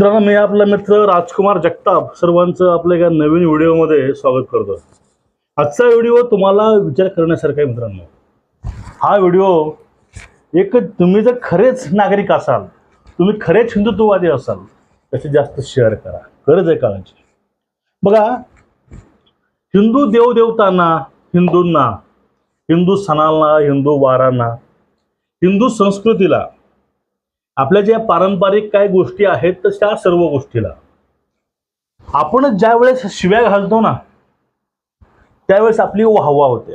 मित्रांनो मी आपला मित्र राजकुमार जगताप सर्वांचं आपल्या एका नवीन व्हिडिओमध्ये स्वागत करतो आजचा व्हिडिओ तुम्हाला विचार करण्यासारखा आहे मित्रांनो. हा व्हिडिओ एक तुम्ही जर खरेच नागरिक असाल तुम्ही खरेच हिंदुत्ववादी असाल त्याचे जास्त शेअर करा. गरज आहे काळाची. बघा हिंदू देवदेवतांना हिंदूंना हिंदू सणांना हिंदू वारांना हिंदू संस्कृतीला आपल्या ज्या पारंपरिक काय गोष्टी आहेत तर त्या सर्व गोष्टीला. आपण ज्या वेळेस शिव्या घालतो ना त्यावेळेस आपली वाहवा होते.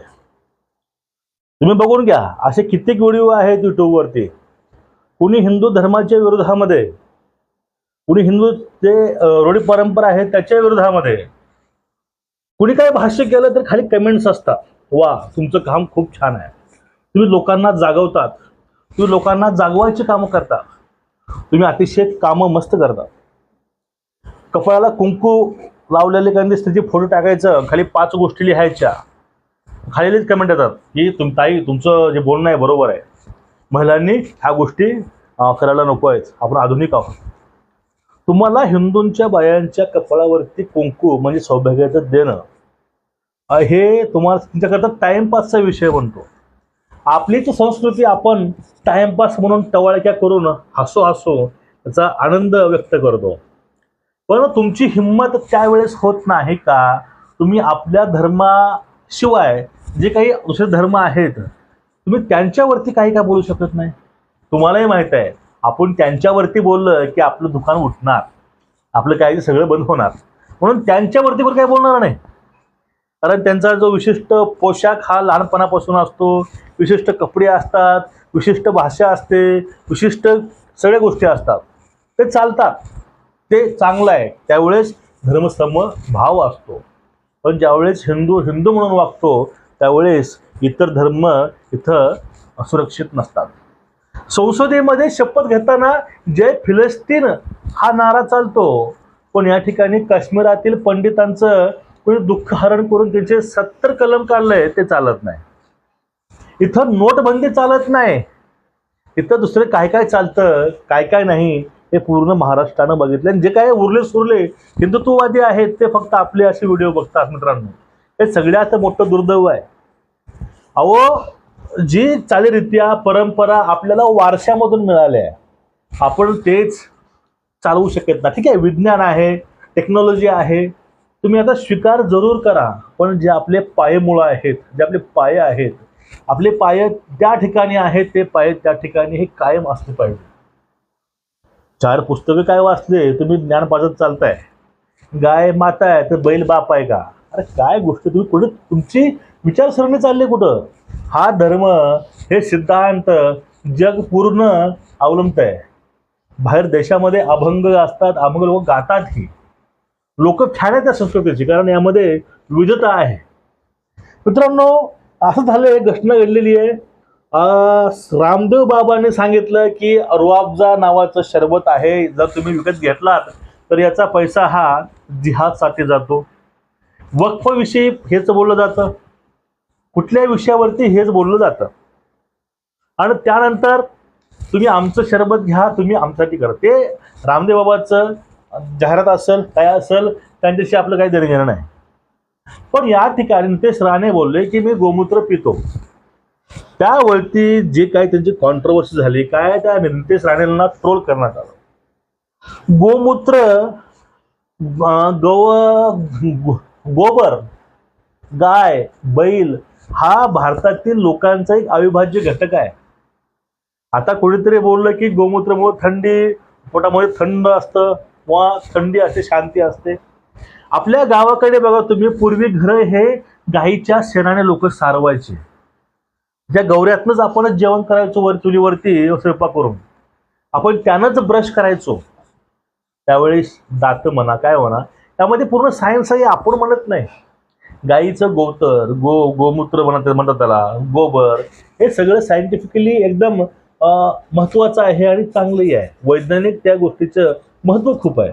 तुम्ही बघून घ्या असे कित्येक व्हिडिओ आहेत युट्यूबवरती कुणी हिंदू धर्माच्या विरोधामध्ये कुणी हिंदू जे रोडी रूढी परंपरा आहेत त्याच्या विरोधामध्ये कुणी काय भाष्य केलं तर खाली कमेंट्स असतात. वा तुमचं काम खूप छान आहे. तुम्ही लोकांना जागवतात. तुम्ही लोकांना जागवायची कामं करता. तुम्ही अतिशय कामं मस्त करता. कपाळाला कुंकू लावलेले काही स्त्रीचे फोटो टाकायचं खाली पाच गोष्टी लिहायच्या. खालीच कमेंट येतात की तुम ताई तुमचं जे बोलणं आहे बरोबर आहे. महिलांनी ह्या गोष्टी करायला नको आहेत. आपण आधुनिक आहोत. तुम्हाला हिंदूंच्या बायांच्या कपाळावरती कुंकू म्हणजे सौभाग्याचं देणं. हे तुम्हाला तुमच्याकरता टाइमपासचा विषय बनतो. आपलीच संस्कृती आपण टाइमपास म्हणून टवाळक्या करून हसो हसो त्याचा आनंद व्यक्त करतो. पण तुमची हिंमत त्यावेळेस होत नाही का? तुम्ही आपल्या धर्माशिवाय जे काही दुसरे धर्म आहेत तुम्ही त्यांच्यावरती काही काय बोलू शकत नाही? तुम्हालाही माहीत आहे आपण त्यांच्यावरती बोललं की आपलं दुकान उठणार आपलं काही सगळं बंद होणार. म्हणून त्यांच्यावरती पण काही बोलणार नाही. कारण त्यांचा जो विशिष्ट पोशाख हा लहानपणापासून असतो विशिष्ट कपडे असतात विशिष्ट भाषा असते विशिष्ट सगळ्या गोष्टी असतात. ते चालतात. ते चांगलं आहे. त्यावेळेस धर्मसम भाव असतो. पण ज्यावेळेस हिंदू हिंदू म्हणून वागतो त्यावेळेस इतर धर्म इथं असुरक्षित नसतात. संसदेमध्ये शपथ घेताना जय फिलिस्तीन हा नारा चालतो पण या ठिकाणी काश्मीरातील पंडितांचं कोणी दुःख हरण करून त्यांचे सत्तर कलम काढलंय ते चालत नाही. इथं नोटबंदी चालत नाही. इथं दुसरं काय काय चालतं काय काय नाही हे पूर्ण महाराष्ट्रानं बघितलं आणि जे काय उरले सुरले हिंदुत्ववादी आहेत ते फक्त आपले असे व्हिडिओ बघतात मित्रांनो. हे सगळ्यात मोठं दुर्दैव आहे. अहो जी चालीरीत्या परंपरा आपल्याला वारशामधून मिळाल्या आहे आपण तेच चालवू शकत नाही. ठीक आहे विज्ञान आहे टेक्नॉलॉजी आहे तुम्ही आता स्वीकार जरूर करा पण जे आपले पायमुळं आहेत जे आपले पाय आहेत आपले पाय त्या ठिकाणी आहेत ते पाय त्या ठिकाणी हे कायम असले पाहिजे. चार पुस्तकं काय वाचले तुम्ही ज्ञान पाजत चालताय. गाय माता आहे तर बैल बाप आहे का? अरे काय गोष्ट तुम्ही कुठं तुमची विचारसरणी चालली कुठं? हा धर्म हे सिद्धांत जग पूर्ण अवलंबत आहे बाहेर देशामध्ये अभंग असतात अभंग लोक गातातही लोक फॅन आहेत त्या संस्कृतीची कारण यामध्ये विविधता आहे. मित्रांनो असं झालंय घटना घडलेली आहे. रामदेव बाबाने सांगितलं की रुआबजा नावाचं शरबत आहे जर तुम्ही विकत घेतलात तर याचा पैसा हा जिहादसाठी जातो. वक्फविषयी हेच बोललं जातं. कुठल्या विषयावरती हेच बोललं जातं. आणि त्यानंतर तुम्ही आमचं शरबत घ्या तुम्ही आमच्यासाठी करा. ते रामदेव बाबाचं जाहिरात असेल काय असेल त्यांच्याशी आपलं काही देणं घेणं नाही. पण या ठिकाणी नितेश राणे बोलले की मी गोमूत्र पितो. त्यावरती जे काही त्यांची कॉन्ट्रोवर्सी झाली काय त्या नितेश राणेंना ट्रोल करण्यात आलं. गोमूत्र गव गो- गोबर गाय बैल हा भारतातील लोकांचा एक अविभाज्य घटक आहे. आता कोणीतरी बोललं की गोमूत्रामुळे थंडी पोटामध्ये थंड असतं. किंवा थंडी असते शांती असते. आपल्या गावाकडे बघा तुम्ही पूर्वी घरं हे गाईच्या शेणाने लोक सारवायचे. ज्या गौऱ्यातनंच आपणच जेवण करायचो वर चुलीवरती स्वयंपाक करून. आपण त्यानंच ब्रश करायचो. त्यावेळेस दात म्हणा काय म्हणा त्यामध्ये पूर्ण सायन्स आहे आपण म्हणत नाही. गाईचं गोतर गो गोमूत्र म्हणत म्हणतात त्याला गोबर हे सगळं सायंटिफिकली एकदम महत्वाचं महत्त्वाचं आहे आणि चांगलंही आहे. वैज्ञानिक त्या गोष्टीचं महत्त्व खूप आहे.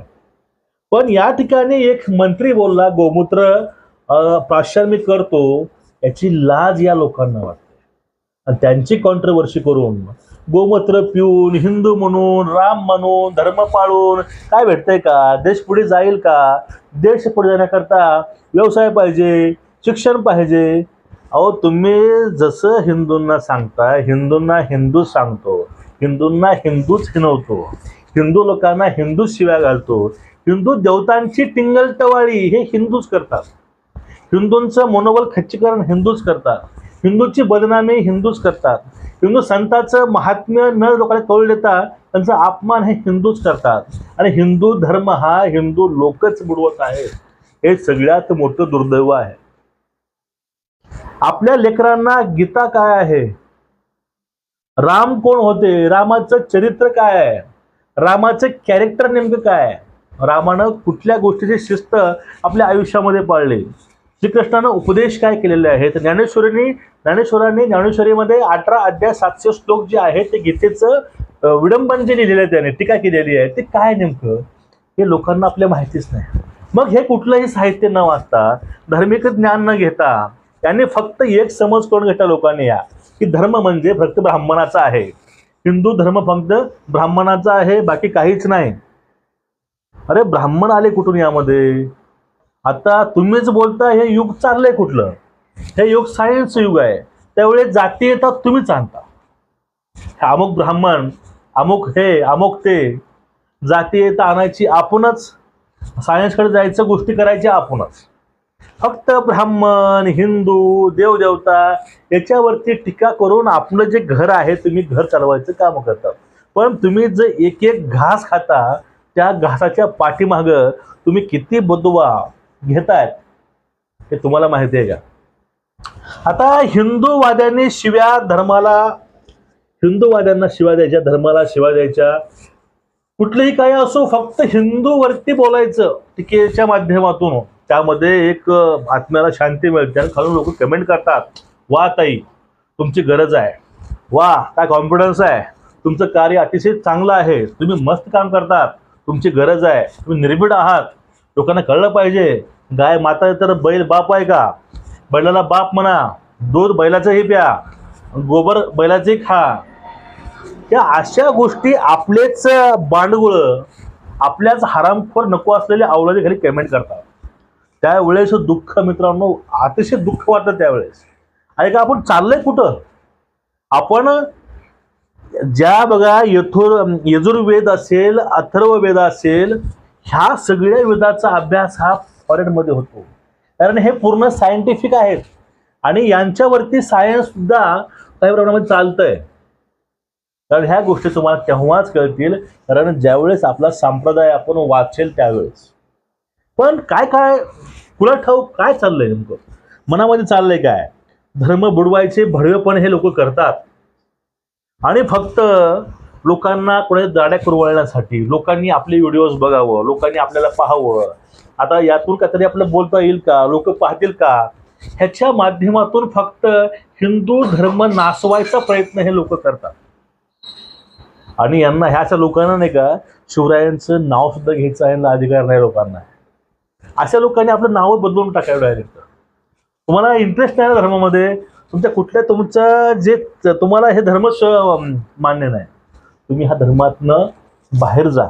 पण या ठिकाणी एक मंत्री बोलला गोमूत्र प्राशन मी करतो याची लाज या लोकांना वाटते. आणि त्यांची कॉन्ट्रोवर्सी करून गोमूत्र पिऊन हिंदू म्हणून राम म्हणून धर्म पाळून काय भेटतंय का? देश पुढे जाईल का? देश पुढे जाण्याकरता व्यवसाय पाहिजे शिक्षण पाहिजे. अहो तुम्ही जसं हिंदूंना सांगता हिंदूंना हिंदूच सांगतो हिंदूंना हिंदूच हिनवतो. हिंदू लोकांना हिंदूच शिव्या घालतो. हिंदू देवतांची टिंगलटवाळी हे हिंदूच करतात. हिंदूंचं मनोबल खच्चीकरण हिंदूच करतात. हिंदूची बदनामी हिंदूच करतात. हिंदू संतांचं महात्म्य न लोकांना कळू देता त्यांचा अपमान हे हिंदूच करतात. आणि हिंदू धर्म हा हिंदू लोकच बुडवत आहे. हे सगळ्यात मोठं दुर्दैव आहे. आपल्या लेकरांना गीता काय आहे? राम कोण होते? रामाचं चरित्र काय आहे? रामाचं कॅरेक्टर नेमकं काय? आहे रामानं कुठल्या गोष्टीची शिस्त आपल्या आयुष्यामध्ये पाळली? श्रीकृष्णानं उपदेश काय केलेले आहेत? ज्ञानेश्वरींनी ज्ञानेश्वरांनी ज्ञानेश्वरीमध्ये अठरा अध्याय सातशे श्लोक जे आहेत ते गीतेचं विडंबन जे लिहिलेलं आहे त्याने टीका केलेली आहे ते काय नेमकं? हे लोकांना आपल्या माहितीच नाही. मग हे कुठलंही साहित्य न वाचता धार्मिक ज्ञान न घेता त्यांनी फक्त एक समज करून घेतला लोकांनी या की धर्म म्हणजे फक्त ब्राह्मणाचा आहे. हिंदू धर्म फक्त ब्राह्मणाचा आहे बाकी काहीच नाही. अरे ब्राह्मण आले कुठून यामध्ये? आता तुम्हीच बोलता हे युग चाललंय कुठलं? हे युग सायन्स युग आहे. त्यावेळेस जाती येतात तुम्हीच आणता. अमुक ब्राह्मण अमुक हे अमुक ते. जाती येता आणायची आपणच. सायन्सकडे जायचं गोष्टी करायच्या आपणच. फक्त ब्राह्मण हिंदू देवदेवता याच्यावरती टीका करून आपलं जे घर आहे तुम्ही घर चालवायचं काम करता. पण तुम्ही जे एक एक घास खाता त्या घासाच्या पाठीमागं तुम्ही किती बदवा घेतायत हे तुम्हाला माहिती आहे का? आता हिंदूवाद्यांनी शिव्या धर्माला हिंदूवाद्यांना शिवा द्यायच्या धर्माला शिवा द्यायच्या. कुठलंही काही असो फक्त हिंदूवरती बोलायचं टीकेच्या माध्यमातून. त्यामध्ये एक आत्म्याला शांती मिळते आणि खालून लोक कमेंट करतात वा ताई तुमची गरज आहे. वा काय कॉन्फिडन्स आहे. तुमचं कार्य अतिशय चांगलं आहे. तुम्ही मस्त काम करतात. तुमची गरज आहे. तुम्ही निर्भीड आहात. लोकांना कळलं पाहिजे. गाय माता तर बैल बाप आहे का? बैलाला बाप म्हणा. दूध बैलाचंही प्या. गोबर बैलाचंही खा. या अशा गोष्टी आपलेच बांडगुळं आपल्याच हरामखोर नको असलेल्या अवलादी खाली कमेंट करतात. त्यावेळेस दुःख मित्रांनो अतिशय दुःख वाटतं त्यावेळेस. आणि का आपण चाललंय कुठं? आपण ज्या बघा यथुर यजुर्वेद असेल अथर्ववेद असेल ह्या सगळ्या वेदाचा अभ्यास हा फॉरेनमध्ये होतो. कारण हे पूर्ण सायंटिफिक आहेत. आणि यांच्यावरती सायन्स सुद्धा काही प्रमाणामध्ये चालतंय. कारण ह्या गोष्टी तुम्हाला तेव्हाच कळतील? कारण ज्यावेळेस आपला संप्रदाय आपण वाचेल त्यावेळेस. पण काय काय कुणा ठाऊक काय चाललंय नेमकं? मनामध्ये चाललंय काय? धर्म बुडवायचे भडवेपण हे लोक करतात. आणि फक्त लोकांना कोणाच्या दाड्या कुरवळण्यासाठी लोकांनी आपले व्हिडिओज बघावं लोकांनी आपल्याला पाहावं. आता यातून काहीतरी आपलं बोलता येईल का? लोक पाहतील का? ह्याच्या माध्यमातून फक्त हिंदू धर्म नासवायचा प्रयत्न हे लोक करतात. आणि यांना ह्या लोकांना नाही का शिवरायांचं नाव सुद्धा घ्यायचं आहे अधिकार नाही लोकांना. अशा लोकांनी आपलं नाव बदलून टाकावं डायरेक्ट तुम्हाला इंटरेस्ट नाही ना धर्मामध्ये? तुमच्या कुठल्या तुमचं जे तुम्हाला हे धर्म मान्य नाही. तुम्ही ह्या धर्मातनं बाहेर जा.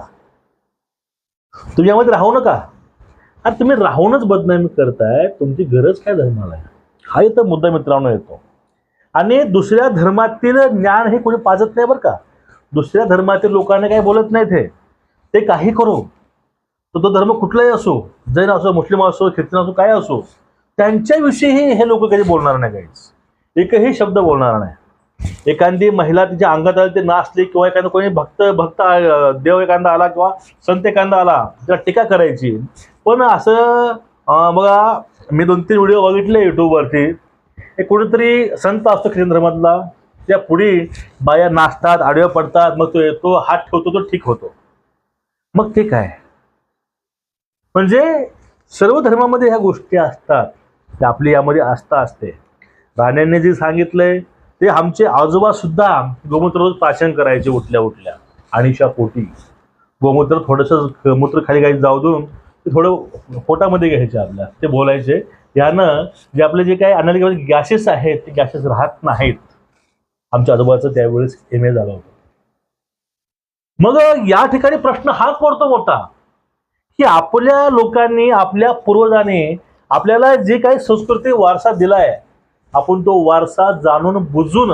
तुम्ही यामध्ये राहू नका. आणि तुम्ही राहूनच बदनामी करताय. तुमची गरज काय धर्माला? आहे हा इथं मुद्दा मित्रांनो येतो. आणि दुसऱ्या धर्मातील ज्ञान हे कोणी पाजत नाही बरं का? दुसऱ्या धर्मातील लोकांना काही बोलत नाहीत हे. ते काही करू. तो तो धर्म कुठलाही असो जैन असो मुस्लिम असो ख्रिश्चन असो काय असो त्यांच्याविषयी हे लोक कधी बोलणार नाही काहीच एकही शब्द बोलणार नाही. एखादी महिला तिच्या अंगात आली ते नाचली किंवा एखादा कोणी भक्त भक्त देव एखादा आला किंवा संत एखादा आला त्याला टीका करायची. पण असं बघा मी दोन तीन व्हिडिओ बघितले युट्यूबवरती एक कुठेतरी संत असतो ख्रिश्चन धर्मातला त्या पुढे बाया नाचतात आडव्या पडतात मग तो येतो हात ठेवतो तो ठीक होतो. मग ते काय? म्हणजे सर्व धर्मामध्ये ह्या गोष्टी असतात. त्या आपली यामध्ये आस्था असते. राण्यांनी जे सांगितलंय ते आमचे आजोबा सुद्धा गोमूत्र रोज पाचन करायचे उठल्या उठल्या. आणिशा पोटी गोमूत्र थोडंसं मूत्र खाली काही जाऊ देऊन ते थोडं पोटामध्ये घ्यायचे आपल्या. ते बोलायचे यानं जे आपले जे काही अनालिक गॅसेस आहेत ते गॅसेस राहत नाहीत. आमच्या आजोबाचं त्यावेळेस एम ए झालं होतं. मग या ठिकाणी प्रश्न हाच पडतो मोठा. की आपल्या लोकांनी आपल्या पूर्वजांनी आपल्याला जे काही संस्कृती वारसा दिलाय आपण तो वारसा जाणून बुजून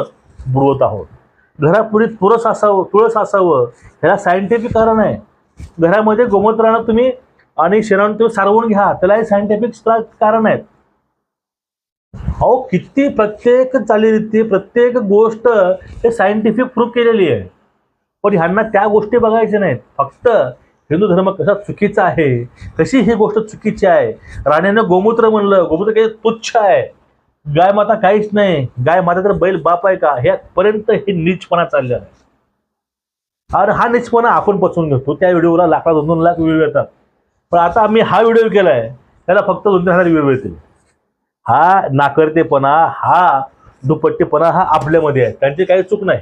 बुडवत आहोत. घरापुढे तुळस असावं तुळस असावं ह्याला सायंटिफिक कारण आहे. घरामध्ये गोमूत्रानं तुम्ही आणि शेणानं तुम्ही सारवून घ्या त्यालाही सायंटिफिक कारण आहेत. अहो किती प्रत्येक चालीरीती प्रत्येक गोष्ट हे सायंटिफिक प्रूफ केलेली आहे. पण ह्यांना त्या गोष्टी बघायच्या नाहीत. फक्त हिंदू धर्म कसा चुकीचा आहे? कशी ही गोष्ट चुकीची आहे. राण्यानं गोमूत्र म्हणलं. गोमूत्र काही तुच्छ आहे. गाय माता काहीच नाही. गाय माता तर बैल बाप आहे का? ह्यापर्यंत हे नीचपणा चाललेला आहे. अरे हा नीचपणा आपण पचवून घेतो. त्या व्हिडिओला लाखा दोन दोन लाख व्ह्यू येतात. पण आता आम्ही हा व्हिडिओ केला आहे त्याला फक्त दोन तीन हजार व्ह्यू येतील हा नाकर्तेपणा हा दुपट्टेपणा हा आपल्यामध्ये आहे. त्यांची काही चूक नाही.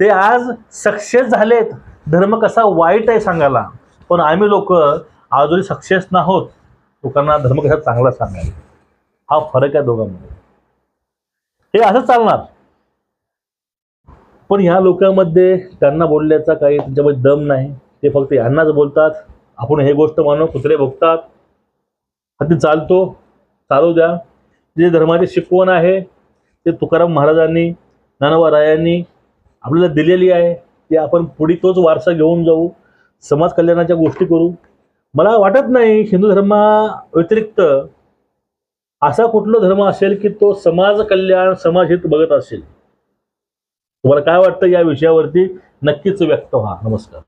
ते आज सक्सेस झालेत. धर्म कसा वाईट आहे सांगायला? पण आम्ही लोक अजूनही सक्सेस नाहोत लोकांना धर्म कसा चांगला सांगायला? हा फरक आहे दोघांमध्ये. हे असंच चालणार. पण ह्या लोकांमध्ये त्यांना बोलण्याचा काही त्यांच्यामध्ये दम नाही. ते फक्त यांनाच बोलतात. आपण हे गोष्ट मानव कुत्रे भोगतात. हाती चालतो. चालू द्या. जे धर्माची शिकवण आहे ते तुकाराम महाराजांनी ज्ञानोबा रायांनी आपल्याला दिलेली आहे. ते आपण पुढे तोच वारसा घेऊन जाऊ समाज कल्याणाच्या गोष्टी करू. मला वाटत नाही हिंदू धर्मा व्यतिरिक्त असा कुठला धर्म असेल की तो समाज कल्याण समाजहित बघत असेल. तुम्हाला काय वाटतं या विषयावरती? नक्कीच व्यक्त व्हा. नमस्कार.